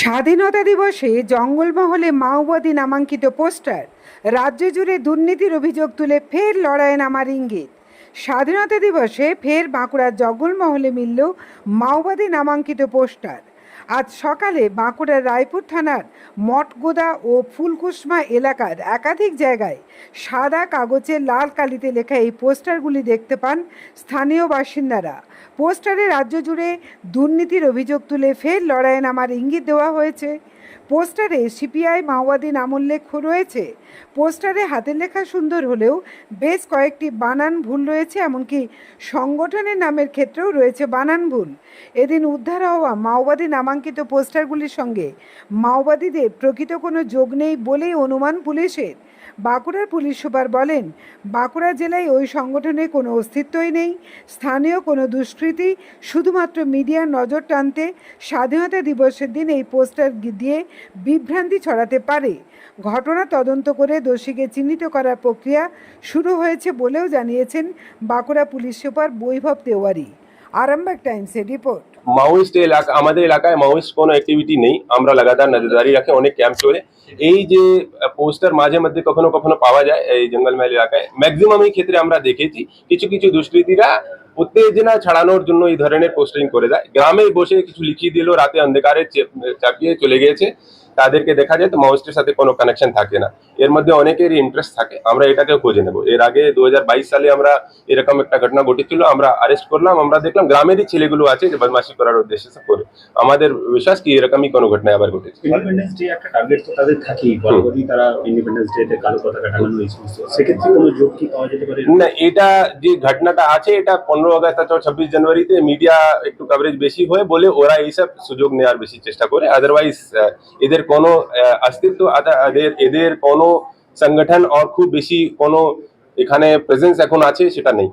স্বাধীনতা দিবসে জঙ্গলমহলে মাওবাদী নামাঙ্কিত পোস্টার, রাজ্য জুড়ে দুর্নীতির অভিযোগ তুলে ফের লড়ায় নামার ইঙ্গিত। স্বাধীনতা দিবসে ফের বাঁকুড়ার জঙ্গলমহলে মিলল মাওবাদী নামাঙ্কিত পোস্টার। আজ সকালে বাঁকুড়ার রায়পুর থানার মঠগোদা ও ফুলকুসমা এলাকার একাধিক জায়গায় সাদা কাগজে লাল কালিতে লেখা এই পোস্টারগুলি দেখতে পান স্থানীয় বাসিন্দারা। পোস্টারে রাজ্য জুড়ে দুর্নীতির অভিযোগ তুলে ফের লড়াইয়ে নামার ইঙ্গিত দেওয়া হয়েছে। পোস্টারে সিপিআই মাওবাদী নামোল্লেখ রয়েছে। পোস্টারে হাতের লেখা সুন্দর হলেও বেশ কয়েকটি বানান ভুল রয়েছে, এমনকি সংগঠনের নামের ক্ষেত্রেও রয়েছে বানান ভুল। এদিন উদ্ধার হওয়া মাওবাদী নামাঙ্কিত পোস্টারগুলির সঙ্গে মাওবাদীদের প্রকৃত কোনো যোগ নেই বলেই অনুমান পুলিশের। বাঁকুড়ার পুলিশ সুপার বলেন, বাঁকুড়া জেলায় ওই সংগঠনের কোনো অস্তিত্বই নেই, স্থানীয় কোনো দুষ্কৃতী, শুধুমাত্র মিডিয়ার নজর টানতে স্বাধীনতা দিবসের দিন এই পোস্টার দিয়ে বিভ্রান্তি ছড়াতে পারে। ঘটনা তদন্ত করে দোষীকে চিহ্নিত করার প্রক্রিয়া শুরু হয়েছে বলেও জানিয়েছেন বাঁকুড়া পুলিশ সুপার বৈভব তেওয়ারি। আরামবাগ টাইমসের রিপোর্ট মাওয়িস্ট এলাকা আমাদের এলাকায় মাওয়িস্ট কোনো অ্যাক্টিভিটি নেই। আমরা লাগাতার নজরদারি রাখি, অনেক ক্যাম্প চলে। এই যে পোস্টার মাঝে মধ্যে কখনো কখনো পাওয়া যায় এই জঙ্গলমহল এলাকায়। ম্যাক্সিমাম এই ক্ষেত্রে আমরা দেখেছি, কিছু কিছু দুষ্কৃতীরা উত্তেজনা ছাড়ানোর জন্য এই ধরনের পোস্টিং করে দেয়। গ্রামে বসে কিছু লিখিয়ে দিল, রাতে অন্ধকারে চাপিয়ে চলে গিয়েছে। তাদেরকে দেখা যায় তো মাওয়িস্টের সাথে কোনো কানেকশন থাকে না। এর মধ্যে অনেকেরই ইন্টারেস্ট থাকে। আমরা এটাকে খুঁজে নেব। এর আগে দু হাজার বাইশ সালে আমরা এরকম একটা ঘটনা ঘটেছিল। আমরা অ্যারেস্ট করলাম। আমরা দেখলাম গ্রামেরই ছেলেগুলো আছে যে বদমাশি করার উদ্দেশ্যে করে। আমাদের বিশ্বাস কি এরকমই কোনো ঘটনা আবার ঘটেছে? ইন্ডিপেন্ডেন্স ডে একটা টার্গেট তো তাদের থাকেই। বরাবরই তারা ইন্ডিপেন্ডেন্স ডে কালো পতাকা টাঙানো এই সমস্ত সেক্ষেত্রে কোনো যোগ কি পাওয়া যেতে পারে? না এটা যে ঘটনাটা আছে এটা পনেরো আগস্ট অথবা ছাব্বিশ জানুয়ারিতে মিডিয়া একটু কভারেজ বেশি হয় বলে ওরা এইসব সুযোগ নেওয়ার বেশি চেষ্টা করে। আদারওয়াইজ এদের কোনো অস্তিত্ব এদের এদের কোনো সংগঠন আর খুব বেশি কোনো এখানে প্রেজেন্স এখন আছে, সেটা নেই।